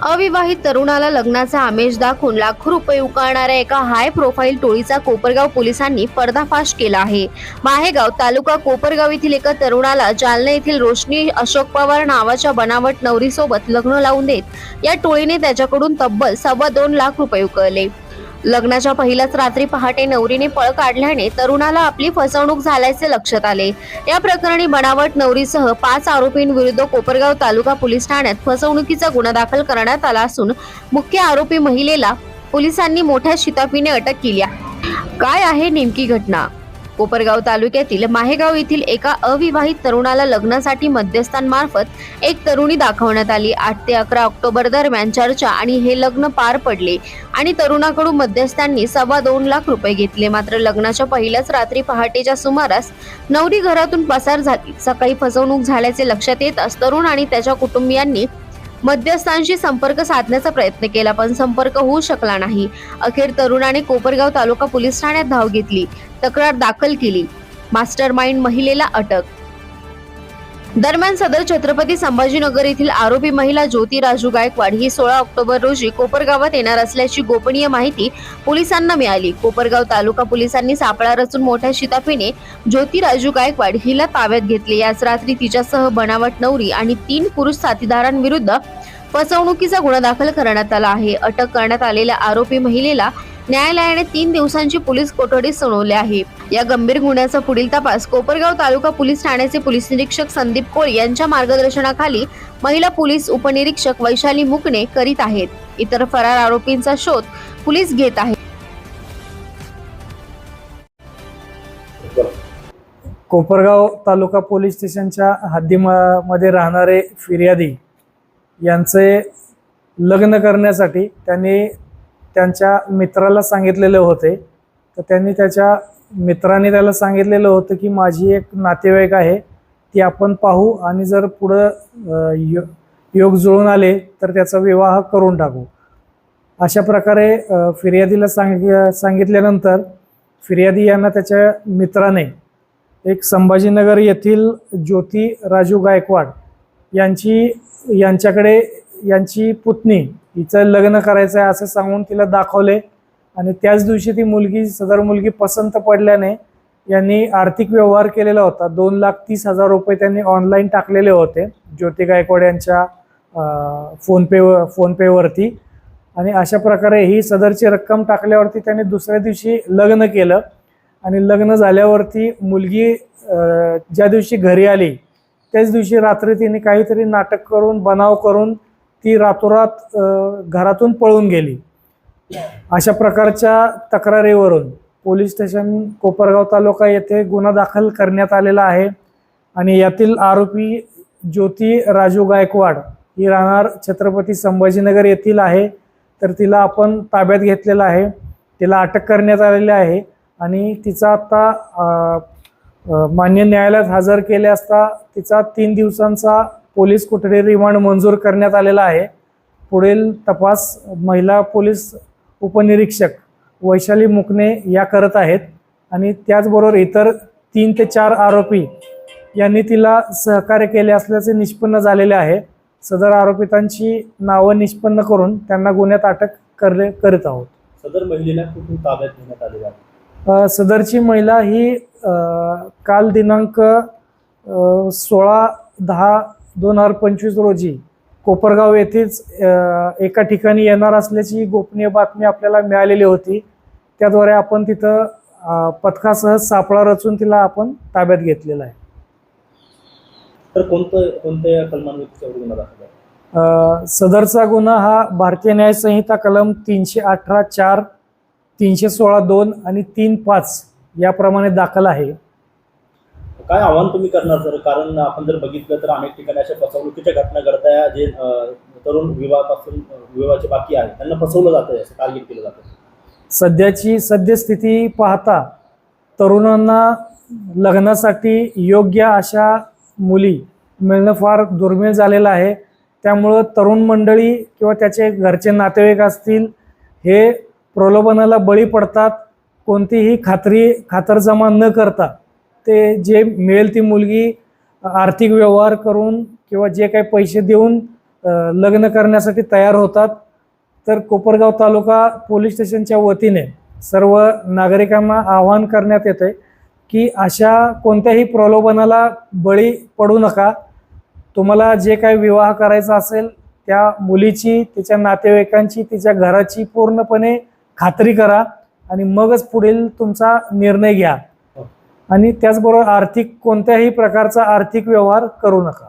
अविवाहित तरुणाला लग्नाचा आमिष दाखवून लाखो रुपये उकळणाऱ्या एका हाय प्रोफाईल टोळीचा कोपरगाव पोलिसांनी पर्दाफाश केला आहे. माहेगाव तालुका कोपरगाव येथील एका तरुणाला जालना येथील रोशनी अशोक पवार नावाच्या बनावट नवरीसोबत लग्न लावून देत या टोळीने त्याच्याकडून तब्बल सव्वा दोन लाख रुपये उकळले. लग्नाच्या पहिल्याच रात्री पहाटे नवरीने पळ काढल्याने तरुणाला आपली फसवणूक झाल्याचे लक्षात आले. या प्रकरणी बनावट नवरीसह पाच आरोपींविरुद्ध कोपरगाव तालुका पोलीस ठाण्यात फसवणुकीचा गुन्हा दाखल करण्यात आला असून मुख्य आरोपी महिलेला पोलिसांनी मोठ्या शिताफीने अटक केली काय आहे नेमकी घटना? कोपरगाव तालुक्यातील माहेगाव येथील एका अविवाहित तरुणाला लग्नासाठी मध्यस्थांमार्फत एक तरुणी दाखवण्यात आली. आठ ते अकरा ऑक्टोबर दरम्यान चर्चा आणि हे लग्न पार पडले आणि तरुणाकडून मध्यस्थांनी सव्वा दोन लाख रुपये घेतले. मात्र लग्नाच्या पहिल्याच रात्री पहाटेच्या सुमारास नवरी घरातून पसार झाली. सकाळी फसवणूक झाल्याचे लक्षात येताच तरुण आणि त्याच्या कुटुंबियांनी मध्यस्थांशी संपर्क साधण्याचा प्रयत्न केला पण संपर्क होऊ शकला नाही. अखेर तरुणाने कोपरगाव तालुका पोलीस ठाण्यात धाव घेतली. तक्रार दाखल केली. मास्टर माइंड महिलेला अटक दरम्यान सदर छत्रपती संभाजीनगर येथील आरोपी महिला ज्योती राजू गायकवाड ही सोळा ऑक्टोबर रोजी कोपरगावात येणार असल्याची गोपनीय माहिती पोलिसांना मिळाली. कोपरगाव तालुका पोलिसांनी सापळा रचून मोठ्या शिताफीने ज्योती राजू गायकवाड हिला ताब्यात घेतले. याच रात्री तिच्यासह बनावट नवरी आणि तीन पुरुष साथीदारांविरुद्ध फसवणुकीचा गुन्हा दाखल करण्यात आला आहे. अटक करण्यात आलेल्या आरोपी महिलेला न्यायालयाने तीन दिवसांची पोलीस कोठडी सुनावली आहे. या गंभीर गुन्ह्याचा पुढील तपास कोपरगाव तालुका पोलीस ठाण्याचे पोलीस निरीक्षक संदीप कोळ यांच्या मार्गदर्शनाखाली महिला पोलीस उपनिरीक्षक वैशाली मुकणे करीत आहेत. इतर फरार आरोपींचा शोध पोलीस घेत आहेत. कोपरगाव तालुका पोलीस स्टेशनच्या हद्दीमध्ये राहणारे फिर्यादी यांचे लग्न करण्यासाठी त्यांनी त्यांच्या मित्राला सांगितलेले होते. तर त्यांनी त्याच्या मित्राने त्याला सांगितलेलं होतं की माझी एक नातेवाईक आहे ती आपण पाहू आणि जर पुढं यो योग जुळून आले तर त्याचा विवाह करून टाकू. अशा प्रकारे फिर्यादीला सांग सांगितल्यानंतर फिर्यादी यांना त्याच्या मित्राने एक संभाजीनगर येथील ज्योती राजू गायकवाड यांची यांच्याकडे यांची पुतणी हिचं लग्न करायचं आहे असं सांगून तिला दाखवले. आणि त्याच दिवशी ती मुलगी सदर मुलगी पसंत पडल्याने यांनी आर्थिक व्यवहार केलेला होता. दोन लाख तीस हजार रुपये त्यांनी ऑनलाईन टाकलेले होते ज्योती गायकवाड यांच्या फोनपे फोनपेवरती. आणि अशा प्रकारे ही सदरची रक्कम टाकल्यावरती त्यांनी दुसऱ्या दिवशी लग्न केलं. आणि लग्न झाल्यावरती मुलगी ज्या दिवशी घरी आली त्याच दिवशी रात्री तिने काहीतरी नाटक करून बनाव करून ती रातोरात घरातून पळून गेली. अशा प्रकारच्या तक्रारीवरून पोलीस स्टेशन कोपरगाव तालुका येथे गुन्हा दाखल करण्यात आलेला आहे आणि यातील आरोपी ज्योती राजू गायकवाड ही राहणार छत्रपती संभाजीनगर येथील आहे. तर तिला आपण ताब्यात घेतलेलं आहे. तिला अटक करण्यात आलेली आहे आणि तिचा आत्ता मान्य न्यायालयात हजर केले असता तिचा तीन दिवसांचा पोलीस कोठडी रिमांड मंजूर करण्यात आलेला आहे. पुढील तपास महिला पोलीस उपनिरीक्षक वैशाली मुकणे या करत आहेत आणि त्याचबरोबर इतर तीन ते चार आरोपी यांनी तिला सहकार्य केले असल्याचे निष्पन्न झालेले आहे. सदर आरोपितांची नावं निष्पन्न करून त्यांना गुन्ह्यात अटक करले करीत आहोत. सदर महिलेला कुठून ताब्यात घेण्यात आलेला आहे? सदरची महिला ही काल दिनांक सोळा दहा दोन हजार पंचवीस रोजी कोपरगाव येथेच एका ठिकाणी येणार असल्याची गोपनीय बातमी आपल्याला मिळालेली होती. त्याद्वारे आपण तिथं पथकासह सापळा रचून तिला आपण ताब्यात घेतलेला आहे. तर कोणतं कोणत्या कलमांवर सदरचा गुन्हा हा भारतीय न्याय संहिता कलम तीनशे अठरा चार तीनशे सोळा दोन आणि तीन पाच याप्रमाणे दाखल आहे. काय आव्हान तुम्ही करणार सर? कारण आपण जर बघितलं तर अनेक ठिकाणी अशा फसवणुकीच्या घटना घडताय जे तरुण विवाहापासून विवाहाचे बाकी आहे त्यांना फसवलं जातं असं टार्गेट केलं जातं सध्याची सद्यस्थिती पाहता तरुणांना लग्नासाठी योग्य अशा मुली मिळणं फार दुर्मिळ झालेलं आहे. त्यामुळं तरुण मंडळी किंवा त्याचे घरचे नातेवाईक असतील हे प्रलोभनाला बळी पडतात. कोणतीही खात्री खातरजमा न करता ते जे मिळेल ती मुलगी आर्थिक व्यवहार करून किंवा जे काही पैसे देऊन लग्न करण्यासाठी तयार होतात. तर कोपरगाव तालुका पोलीस स्टेशनच्या वतीने सर्व नागरिकांना आवाहन करण्यात येते की अशा कोणत्याही प्रलोभनाला बळी पडू नका. तुम्हाला जे काही विवाह करायचा असेल त्या मुलीची तिच्या नातेवाईकांची तिच्या घराची पूर्णपणे खात्री करा आणि मगच पुढील तुमचा निर्णय घ्या. आणि त्याचबरोबर आर्थिक कोणत्याही प्रकारचा आर्थिक व्यवहार करू नका.